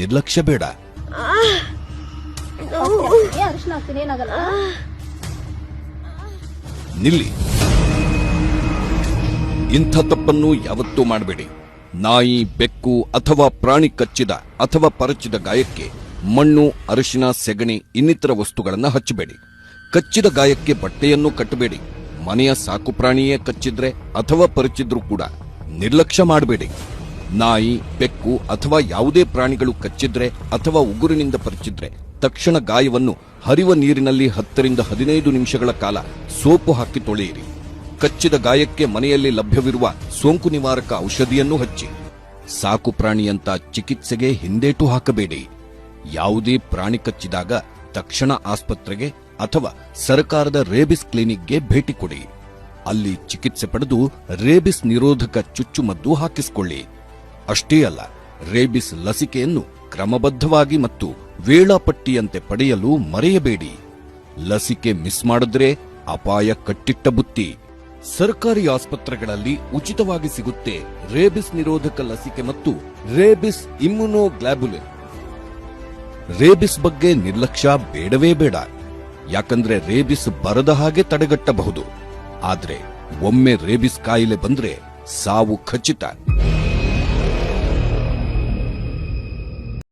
ನಿರ್ಲಕ್ಷ್ಯ ಬೇಡ. ಏ ಅರಿಶಿನ ಹಾಕ್ತೀನಿ ಏನಾಗಲ್ಲ? ನಿಲ್ಲಿ. ಇಂಥ ತಪ್ಪನ್ನು ಯಾವತ್ತೂ ಮಾಡಬೇಡಿ. ನಾಯಿ ಬೆಕ್ಕು ಅಥವಾ ಪ್ರಾಣಿ ಕಚ್ಚಿದ ಅಥವಾ ಪರಚಿದ ಗಾಯಕ್ಕೆ ಮಣ್ಣು ಅರಿಶಿನ ಸೆಗಣಿ ಇನ್ನಿತರ ವಸ್ತುಗಳನ್ನು ಹಚ್ಚಬೇಡಿ. ಕಚ್ಚಿದ ಗಾಯಕ್ಕೆ ಬಟ್ಟೆಯನ್ನು ಕಟ್ಟಬೇಡಿ. ಮನೆಯ ಸಾಕು ಪ್ರಾಣಿಯೇ ಕಚ್ಚಿದ್ರೆ ಅಥವಾ ಪರಿಚಿದ್ರೂ ಕೂಡ ನಿರ್ಲಕ್ಷ್ಯ ಮಾಡಬೇಡಿ. ನಾಯಿ, ಬೆಕ್ಕು ಅಥವಾ ಯಾವುದೇ ಪ್ರಾಣಿಗಳು ಕಚ್ಚಿದ್ರೆ ಅಥವಾ ಉಗುರಿನಿಂದ ಪರಿಚಿದ್ರೆ ತಕ್ಷಣ ಗಾಯವನ್ನು ಹರಿವ ನೀರಿನಲ್ಲಿ ಹತ್ತರಿಂದ ಹದಿನೈದು ನಿಮಿಷಗಳ ಕಾಲ ಸೋಪು ಹಾಕಿ ತೊಳೆಯಿರಿ. ಕಚ್ಚಿದ ಗಾಯಕ್ಕೆ ಮನೆಯಲ್ಲಿ ಲಭ್ಯವಿರುವ ಸೋಂಕು ನಿವಾರಕ ಔಷಧಿಯನ್ನು ಹಚ್ಚಿ. ಸಾಕು ಪ್ರಾಣಿಯಂತ ಚಿಕಿತ್ಸೆಗೆ ಹಿಂದೇಟು ಹಾಕಬೇಡಿ. ಯಾವುದೇ ಪ್ರಾಣಿ ಕಚ್ಚಿದಾಗ ತಕ್ಷಣ ಆಸ್ಪತ್ರೆಗೆ ಅಥವಾ ಸರ್ಕಾರದ ರೇಬಿಸ್ ಕ್ಲಿನಿಕ್ಗೆ ಭೇಟಿ ಕೊಡಿ. ಅಲ್ಲಿ ಚಿಕಿತ್ಸೆ ಪಡೆದು ರೇಬಿಸ್ ನಿರೋಧಕ ಚುಚ್ಚುಮದ್ದು ಹಾಕಿಸಿಕೊಳ್ಳಿ. ಅಷ್ಟೇ ಅಲ್ಲ, ರೇಬಿಸ್ ಲಸಿಕೆಯನ್ನು ಕ್ರಮಬದ್ಧವಾಗಿ ಮತ್ತು ವೇಳಾಪಟ್ಟಿಯಂತೆ ಪಡೆಯಲು ಮರೆಯಬೇಡಿ. ಲಸಿಕೆ ಮಿಸ್ ಮಾಡಿದ್ರೆ ಅಪಾಯ ಕಟ್ಟಿಟ್ಟ ಬುತ್ತಿ. ಸರ್ಕಾರಿ ಆಸ್ಪತ್ರೆಗಳಲ್ಲಿ ಉಚಿತವಾಗಿ ಸಿಗುತ್ತೆ ರೇಬಿಸ್ ನಿರೋಧಕ ಲಸಿಕೆ ಮತ್ತು ರೇಬಿಸ್ ಇಮ್ಯುನೋಗ್ಲಾಬುಲಿನ್. ರೇಬಿಸ್ ಬಗ್ಗೆ ನಿರ್ಲಕ್ಷ್ಯ ಬೇಡವೇ ಬೇಡ. ಯಾಕಂದ್ರೆ ರೇಬಿಸ್ ಬರದ ಹಾಗೆ ತಡೆಗಟ್ಟಬಹುದು. ಆದ್ರೆ ಒಮ್ಮೆ ರೇಬಿಸ್ ಕಾಯಿಲೆ ಬಂದ್ರೆ ಸಾವು ಖಚಿತ.